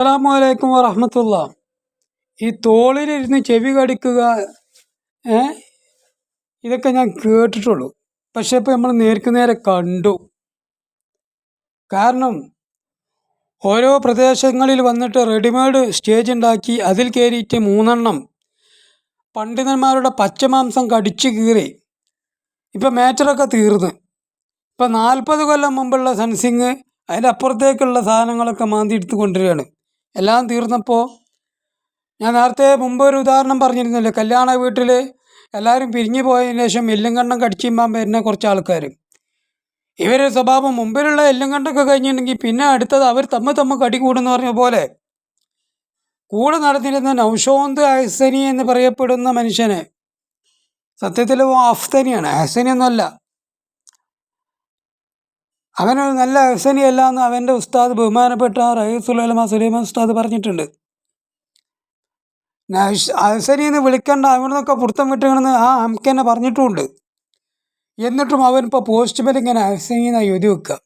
അസ്സലാമലൈക്കും വറഹമത്തുള്ള. ഈ തോളിലിരുന്ന് ചെവി കടിക്കുക ഇതൊക്കെ ഞാൻ കേട്ടിട്ടുള്ളൂ. പക്ഷെ ഇപ്പം നമ്മൾ നേർക്ക് നേരെ കണ്ടു. കാരണം ഓരോ പ്രദേശങ്ങളിൽ വന്നിട്ട് റെഡിമെയ്ഡ് സ്റ്റേജ് ഉണ്ടാക്കി അതിൽ കയറിയിട്ട് മൂന്നെണ്ണം പണ്ഡിതന്മാരുടെ പച്ചമാംസം കടിച്ചു കീറി. ഇപ്പം മാറ്ററൊക്കെ തീർന്ന്. ഇപ്പം നാൽപ്പത് കൊല്ലം മുമ്പുള്ള സെൻസിങ് അതിന്റെ അപ്പുറത്തേക്കുള്ള സാധനങ്ങളൊക്കെ മാന്തി എടുത്ത് കൊണ്ടുവരികയാണ്. എല്ലാം തീർന്നപ്പോൾ ഞാൻ നേരത്തെ മുമ്പ് ഒരു ഉദാഹരണം പറഞ്ഞിരുന്നല്ലോ കല്യാണ വീട്ടിൽ എല്ലാവരും പിരിഞ്ഞു പോയതിന് ശേഷം എല്ലും കണ്ണം കടിച്ചിമ്പാൻ വരുന്ന കുറച്ച് ആൾക്കാർ ഇവരുടെ സ്വഭാവം മുമ്പിലുള്ള എല്ലും കണ്ടൊക്കെ കഴിഞ്ഞിട്ടുണ്ടെങ്കിൽ പിന്നെ അടുത്തത് അവർ തമ്മ തമ്മ കടി കൂടുന്ന് പറഞ്ഞ പോലെ. കൂടെ നടന്നിരുന്ന നൗഷോന്ത് അഹ്സനി എന്ന് പറയപ്പെടുന്ന മനുഷ്യനെ സത്യത്തിൽ അഫ്സനിയാണ്. അഹ്സനി ഒന്നുമല്ല അവനൊരു നല്ല അഹ്സനി അല്ല എന്ന് അവന്റെ ഉസ്താദ് ബഹുമാനപ്പെട്ട റഹീസുലമ സുലൈമാൻ ഉസ്താദ് പറഞ്ഞിട്ടുണ്ട്. അഹ്സനി എന്ന് വിളിക്കേണ്ട അവനൊക്കെ പുറത്തം വിട്ടുകണെന്ന് ആ അംക്കന്നെ പറഞ്ഞിട്ടുമുണ്ട് എന്നിട്ടും അവൻ ഇപ്പോൾ പോസ്റ്റ്മേൽ ഇങ്ങനെ എന്നാണ് എഴുതി വെക്കുക.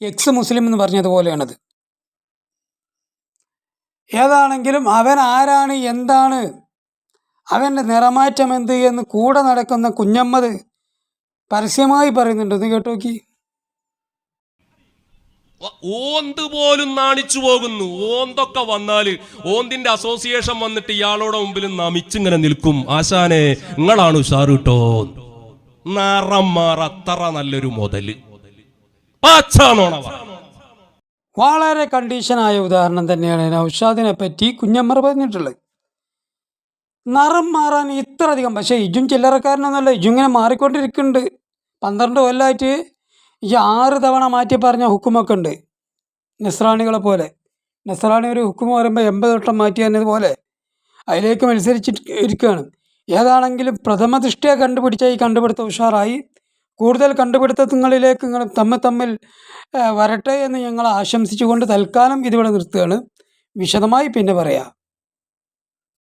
എക്സ് മുസ്ലിം എന്ന് പറഞ്ഞതുപോലെയാണത്. ഏതാണെങ്കിലും അവൻ ആരാണ് എന്താണ് അവന്റെ നിറമാറ്റം എന്ത് എന്ന് കൂടെ നടക്കുന്ന കുഞ്ഞമ്മത് പരസ്യമായി പറയുന്നുണ്ടെന്ന് കേട്ടോക്കി ഓന്ത് പോലും നാണിച്ചു പോകുന്നു. ഓന്തൊക്കെ വന്നാൽ ഓന്തിന്റെ അസോസിയേഷൻ വന്നിട്ട് ഇയാളുടെ മുമ്പിൽ നമിച്ചിങ്ങനെ നിൽക്കും. ആശാനെ നിങ്ങളാണ് ഉഷാറ് കിട്ടോ നിറം മാറത്ര നല്ലൊരു മുതൽ. വളരെ കണ്ടീഷനായ ഉദാഹരണം തന്നെയാണ് നൗഷാദിനെ പറ്റി കുഞ്ഞമ്മർ പറഞ്ഞിട്ടുള്ളത്. നിറം മാറാൻ ഇത്ര അധികം പക്ഷേ ഇജും ചില്ലറക്കാരനൊന്നുമല്ല ഇജു ഇങ്ങനെ മാറിക്കൊണ്ടിരിക്കുന്നുണ്ട്. പന്ത്രണ്ട് കൊല്ലമായിട്ട് ഈ ആറ് തവണ മാറ്റി പറഞ്ഞ ഹുക്കുമൊക്കെ ഉണ്ട്. നെസ്രാണികളെ പോലെ. നെസ്രാണി ഒരു ഹുക്കും പറയുമ്പോൾ എൺപത് വട്ടം മാറ്റി എന്നതുപോലെ അതിലേക്ക് മത്സരിച്ചിട്ട് ഇരിക്കുകയാണ്. ഏതാണെങ്കിലും പ്രഥമ ദൃഷ്ടിയെ കണ്ടുപിടിച്ച ഈ കണ്ടുപിടുത്തം ഉഷാറായി. കൂടുതൽ കണ്ടുപിടുത്തങ്ങളിലേക്ക് നിങ്ങൾ തമ്മിൽ തമ്മിൽ വരട്ടെ എന്ന് ഞങ്ങൾ ആശംസിച്ചുകൊണ്ട് തൽക്കാലം ഇതിവിടെ നിർത്തുകയാണ്. വിശദമായി പിന്നെ പറയാം.